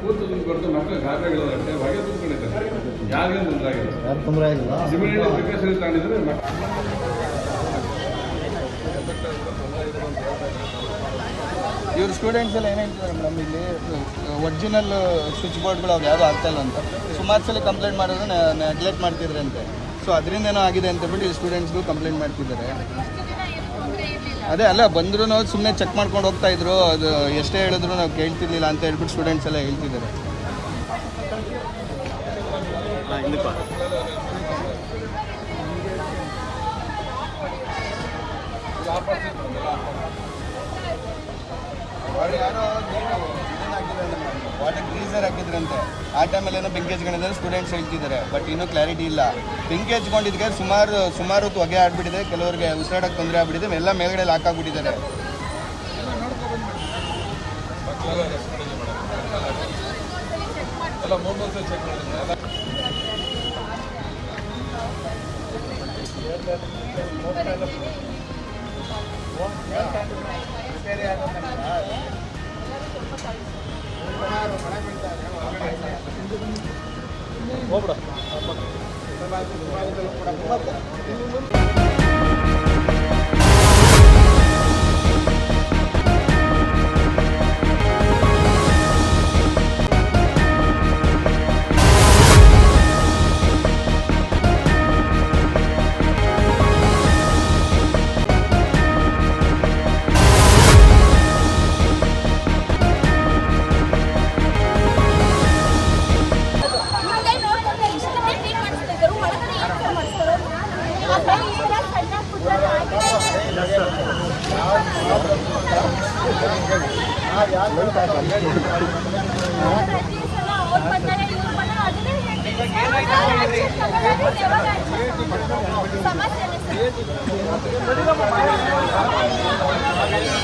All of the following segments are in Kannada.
ಕೂತು ಕೊಟ್ಟು ಮಕ್ಕಳು ಗಾಬರಿಗಳಂತೆ ಹೊಗೆ ತುಂಬಿಕೊಂಡಿದ್ದಾರೆ ಯಾರಿಗೂ ತೊಂದರೆ ಆಗಿಲ್ಲ. ಯಾರು ತೊಂದರೆ ಆಗಿಲ್ಲ. ಇಮಿಡಿಯೇಟ್ ಪ್ರಿಕಾಷನ್ಸ್ ತಗೊಂಡಿದ್ರೆ ಮಕ್ಕಳು ಇವ್ರ ಸ್ಟೂಡೆಂಟ್ಸ್ ಎಲ್ಲ ಏನು ಹೇಳ್ತಿದ್ದಾರೆ ಮೇಡಮ್ ಇಲ್ಲಿ? ಒರಿಜಿನಲ್ ಸ್ವಿಚ್ ಬೋರ್ಡ್ಗಳು ಅವ್ರು ಯಾವ್ದು ಆಗ್ತಾ ಇಲ್ಲ ಅಂತ. ಸುಮಾರು ಸಲ ಕಂಪ್ಲೇಂಟ್ ಮಾಡಿದ್ರೆ ನೆಗ್ಲೆಕ್ಟ್ ಮಾಡ್ತಿದ್ರಂತೆ. ಸೊ ಅದರಿಂದ ಏನೋ ಆಗಿದೆ ಅಂತ ಹೇಳ್ಬಿಟ್ಟು ಇಲ್ಲಿ ಸ್ಟೂಡೆಂಟ್ಸ್ಗೂ ಕಂಪ್ಲೇಂಟ್ ಮಾಡ್ತಿದ್ದಾರೆ. ಅದೇ, ಅಲ್ಲ ಬಂದ್ರೂ ಸುಮ್ಮನೆ ಚೆಕ್ ಮಾಡ್ಕೊಂಡು ಹೋಗ್ತಾ ಇದ್ರು. ಅದು ಎಷ್ಟೇ ಹೇಳಿದ್ರು ನಾವು ಕೇಳ್ತಿರ್ಲಿಲ್ಲ ಅಂತ ಹೇಳ್ಬಿಟ್ಟು ಸ್ಟೂಡೆಂಟ್ಸ್ ಎಲ್ಲ ಹೇಳ್ತಿದ್ದಾರೆ. ವಾಟರ್ ಗ್ರೀಸರ್ ಹಾಕಿದ್ರಂತೆ. ಆ ಟೈಮಲ್ಲಿ ಏನೋ ಬೆಂಕಿ ಹಚ್ಕೊಂಡಿದ್ದಾರೆ ಸ್ಟೂಡೆಂಟ್ಸ್ ಹೇಳ್ತಿದ್ದಾರೆ ಬಟ್ ಇನ್ನೂ ಕ್ಲಾರಿಟಿ ಇಲ್ಲ. ಬೆಂಕಿ ಹಚ್ಕೊಂಡಿದ್ದಕ್ಕೆ ಸುಮಾರು ಸುಮಾರು ಹೊತ್ತು ಹೊಗೆ ಆಡ್ಬಿಟ್ಟಿದೆ ಕೆಲವರಿಗೆ ಉಸಿರಾಡಕ್ಕೆ ತೊಂದರೆ ಆಗ್ಬಿಟ್ಟಿದೆ. ಎಲ್ಲ ಮೇಲ್ಗಡೆ ಲಾಕ್ ಆಗ್ಬಿಟ್ಟಿದ್ದಾರೆ. ಮುಂದೆ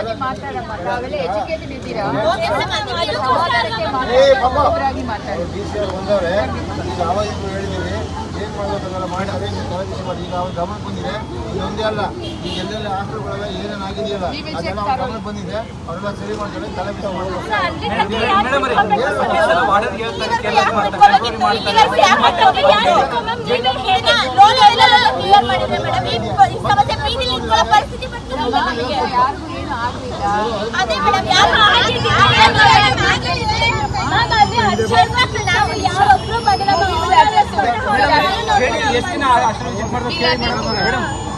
ಒಬ್ಬೊಬ್ಬರಾಗಿ ಮಾತಾಡಮ್ಮ ತಾವೆಲ್ಲ ಎಜುಕೇಟೆಡ್ ಇದ್ದೀರಾ? ಸಮಾಧಾನಕ್ಕೆ ಮಾತಾಡಿ. ಡಿ ಸಿ ಬಂದವ್ರೆ ಈಗ ಹೇಳಿದ್ದೀವಿ ಏನು ಮಾಡಿ ಅದೇ ಮಾಡಿ. ಈಗ ಅವ್ರ ಗಮನ ಬಂದಿದೆ ಇದೊಂದೇ ಅಲ್ಲ ಈಗ ಎಲ್ಲೆಲ್ಲ ಹಾಸ್ಟೆಲ್ಗಳೆಲ್ಲ ಏನೇನು ಆಗಿದೆಯಲ್ಲ ಅದೆಲ್ಲ ಅವ್ರ ಗಮನ ಬಂದಿದೆ ಅವರೆಲ್ಲ ಸರಿ ಮಾಡ್ತಾರೆ ತಲೆ ಬಿಸಿ ಮಾಡ್ತಾರೆ. ಯಾರಿಗೂ ಅದೇ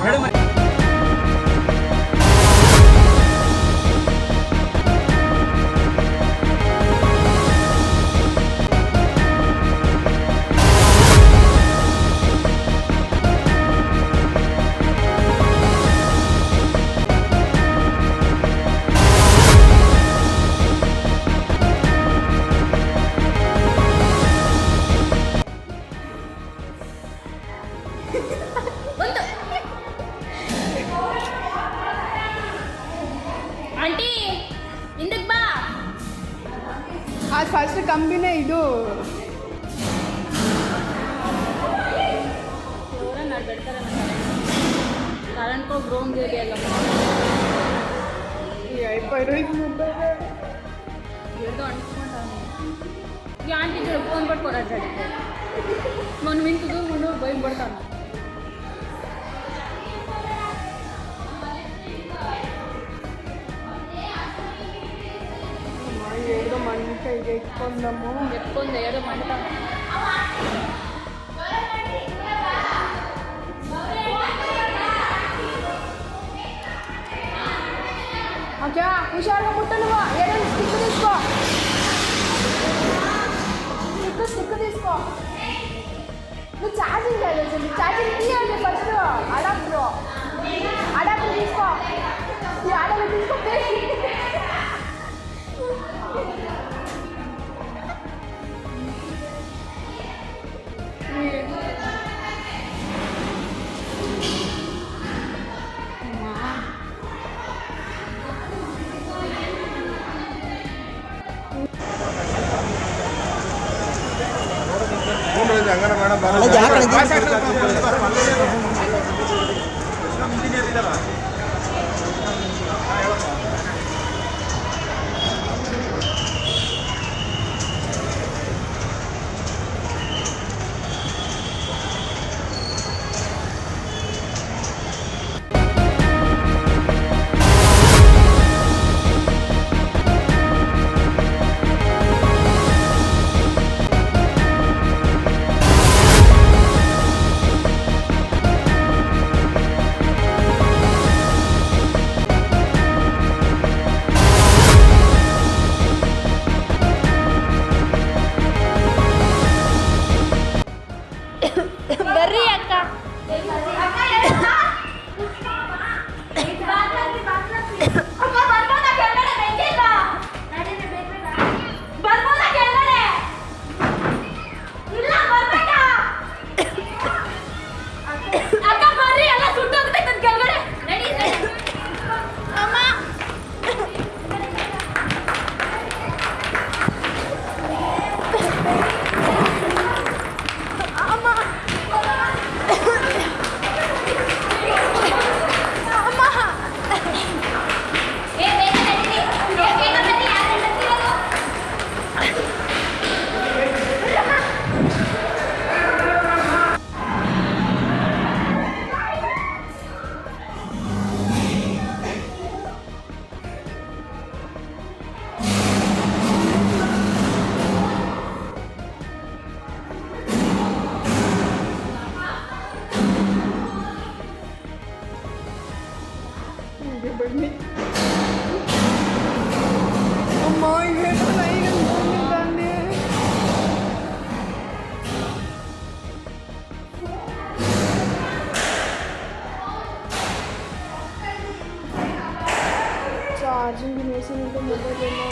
madam wrong area lang. Yeah, pero hindi ba? ఏదో అనుకుంటాను ఈ ఆంటీ చూడు ఫోన్ పట్టుకోరా మనం ఇంతకు ఉండవు భయపడతాను ఏదో మంట ఇది ఎక్కుందాము ఎక్కుంది ఏదో మంట ఓకే హుషారుగా ముట్ట నువ్వు ఏదైనా స్టిక్ తీసుకో. స్టిక్ స్టిక్ తీసుకో. నువ్వు ఛార్జింగ్ లేదు ఛార్జింగ్ తీయండి ఫస్ట్ అడాప్టర్ అడాప్టర్ ಹಂಗಾರ ಮೇಡಮ್ America. America. అర్జున్ దినేసి ఇంకా ముగ్గురు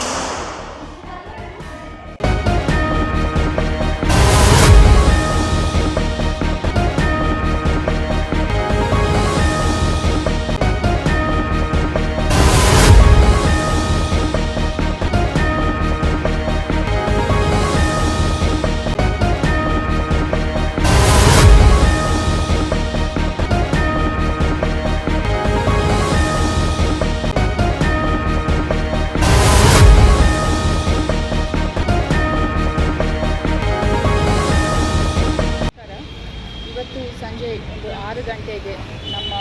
ಗಂಟೆಗೆ ನಮ್ಮ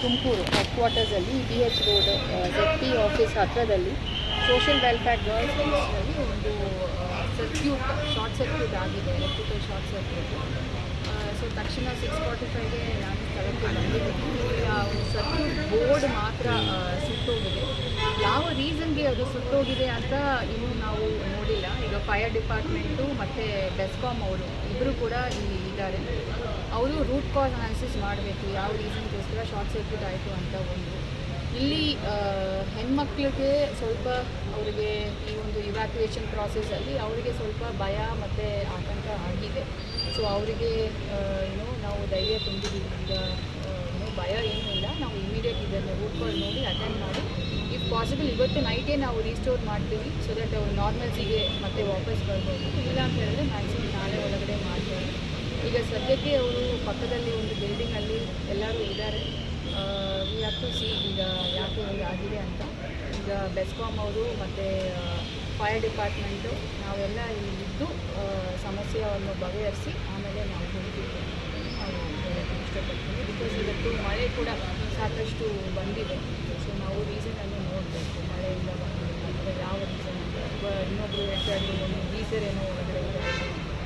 Tumakuru head ಕ್ವಾರ್ಟರ್ಸಲ್ಲಿ B H road Z P office ಹತ್ತಿರದಲ್ಲಿ ಸೋಷಿಯಲ್ ವೆಲ್ಫೇರ್ ಗರ್ಲ್ಸ್ ಹೌಸ್ನಲ್ಲಿ ಒಂದು ಸರ್ಕ್ಯೂಟ್ ಶಾರ್ಟ್ ಸರ್ಕ್ಯೂಟ್ ಆಗಿದೆ ಎಲೆಕ್ಟ್ರಿಕಲ್ ಶಾರ್ಟ್ ಸರ್ಕ್ಯೂಟ್ ಸೊ ತಕ್ಷಣ ಸಿಕ್ಸ್ ಫಾರ್ಟಿ ಫೈವ್ಗೆ ನಾನು ಸ್ಥಳಕ್ಕೆ ಬಂದಿದ್ದೀನಿ. ಆ ಒಂದು ಸರ್ಕ್ಯೂಟ್ ಬೋರ್ಡ್ ಮಾತ್ರ ಆ, ಸುಟ್ಟೋಗಿದೆ. ಯಾವ ರೀಸನ್ಗೆ ಅದು ಸುಟ್ಟೋಗಿದೆ ಅಂತ ಇನ್ನೂ ನಾವು ನೋಡಿಲ್ಲ. ಫೈರ್ ಡಿಪಾರ್ಟ್ಮೆಂಟು ಮತ್ತು ಬೆಸ್ಕಾಮ್ ಅವರು ಇಬ್ಬರು ಕೂಡ ಇಲ್ಲಿ ಇದ್ದಾರೆ. ಅವರು ರೂಟ್ ಕಾಸ್ ಅನಾಲಿಸಿಸ್ ಮಾಡಬೇಕು, ಯಾವ ರೀಸನ್ಗೋಸ್ಕರ ಶಾರ್ಟ್ ಸರ್ಕ್ಯೂಟ್ ಆಯಿತು ಅಂತ ಒಂದು. ಇಲ್ಲಿ ಹೆಣ್ಮಕ್ಳಿಗೆ ಸ್ವಲ್ಪ ಅವರಿಗೆ ಈ ಒಂದು ಇವ್ಯಾಕ್ಯುಯೇಷನ್ ಪ್ರಾಸೆಸಲ್ಲಿ ಅವರಿಗೆ ಸ್ವಲ್ಪ ಭಯ ಮತ್ತು ಆತಂಕ ಆಗಿದೆ. ಸೊ ಅವರಿಗೆ ಏನು, ನಾವು ಧೈರ್ಯ ತುಂಬಿದ್ದೀವಿ. ಈಗ ಏನು ಭಯ ಏನೂ ಇಲ್ಲ. ನಾವು ಇಮಿಡಿಯೇಟ್ ಇದನ್ನು ರೂಟ್ ಕಾಲ್ ನೋಡಿ ಅಟೆಂಡ್ ಮಾಡಿ ಪಾಸಿಬಲ್ ಇವತ್ತು ನೈಟೇ ನಾವು ರೀಸ್ಟೋರ್ ಮಾಡ್ತೀವಿ ಸೊ ದಟ್ ಅವರು ನಾರ್ಮಲ್ಸಿಗೆ ಮತ್ತೆ ವಾಪಸ್ ಬರ್ಬೋದು. ಇಲ್ಲ ಅಂತ ಹೇಳಿದ್ರೆ ಮ್ಯಾಕ್ಸಿಮಮ್ ನಾಳೆ ಒಳಗಡೆ ಮಾಡ್ತಾರೆ ಈಗ ಸದ್ಯಕ್ಕೆ ಅವರು ಪಕ್ಕದಲ್ಲಿ ಒಂದು ಬಿಲ್ಡಿಂಗಲ್ಲಿ ಎಲ್ಲರೂ ಇದ್ದಾರೆ. ಟು ಸಿ ಈಗ ಯಾಕೆ ಹೀಗೆ ಆಗಿದೆ ಅಂತ. ಈಗ ಬೆಸ್ಕಾಮ್ ಅವರು ಮತ್ತು ಫೈರ್ ಡಿಪಾರ್ಟ್ಮೆಂಟು ನಾವೆಲ್ಲ ಇದ್ದು ಸಮಸ್ಯೆಯನ್ನು ಬಗೆಹರಿಸಿ ಆಮೇಲೆ ನಾವು ಹೋಗ್ತೀವಿ. ಇಷ್ಟಪಡ್ತೀನಿ ಬಿಕಾಸ್ ಇವತ್ತು ಮಳೆ ಕೂಡ ಸಾಕಷ್ಟು ಬಂದಿದೆ. ಸೊ ನಾವು ರೀಸನನ್ನು ನೋಡಬೇಕು ಮಳೆಯಿಂದ ಅಂದರೆ ಯಾವ ರೀಸನ್ ಅಥವಾ ಇನ್ನೊಬ್ಬರು ಹೆಚ್ಚಾಗಿ ಒಂದು ಗೀಸರ್ ಏನೋ ಒಳಗಡೆ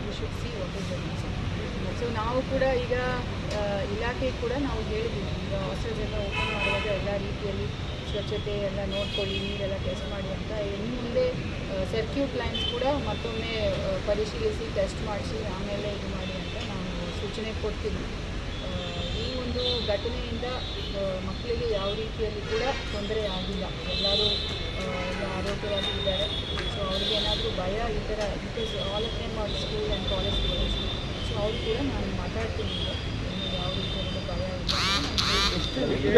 you should see what is the reason so ನಾವು ಕೂಡ ಈಗ ಇಲಾಖೆ ಕೂಡ ನಾವು ಹೇಳಿದ್ದೀವಿ. ಈಗ ಹಾಸ್ಟೆಲ್ಸ್ ಎಲ್ಲ ಓಪನ್ ಮಾಡುವಾಗ ಎಲ್ಲ ರೀತಿಯಲ್ಲಿ ಸ್ವಚ್ಛತೆ ಎಲ್ಲ ನೋಡ್ಕೊಳ್ಳಿ ನೀರೆಲ್ಲ ಟೆಸ್ಟ್ ಮಾಡಿ ಅಂತ. ಇನ್ನು ಮುಂದೆ ಸರ್ಕ್ಯೂಟ್ ಲೈನ್ಸ್ ಕೂಡ ಮತ್ತೊಮ್ಮೆ ಪರಿಶೀಲಿಸಿ ಟೆಸ್ಟ್ ಮಾಡಿಸಿ ಆಮೇಲೆ ಇದು ಮಾಡಿ ಅಂತ ನಾವು ಸೂಚನೆ ಕೊಡ್ತೀವಿ. ಆ, ಈ ಒಂದು ಘಟನೆಯಿಂದ ಮಕ್ಕಳಿಗೆ ಯಾವ ರೀತಿಯಲ್ಲಿ ಕೂಡ ತೊಂದರೆ ಆಗಿಲ್ಲ. ಎಲ್ಲರೂ ಎಲ್ಲ ಆರೋಗ್ಯವಾಗಿ ಆರೋಗ್ಯವಾಗಿದ್ದಾರೆ. ಸೊ ಅವ್ರಿಗೇನಾದರೂ ಭಯ ಈ ಥರ because all of time are school and college students so ಅವ್ರು ಕೂಡ ನಾನು ಮಾತಾಡ್ತೀನಿ. ಯಾವ ರೀತಿಯಲ್ಲಿ ಭಯ ಇಲ್ಲ.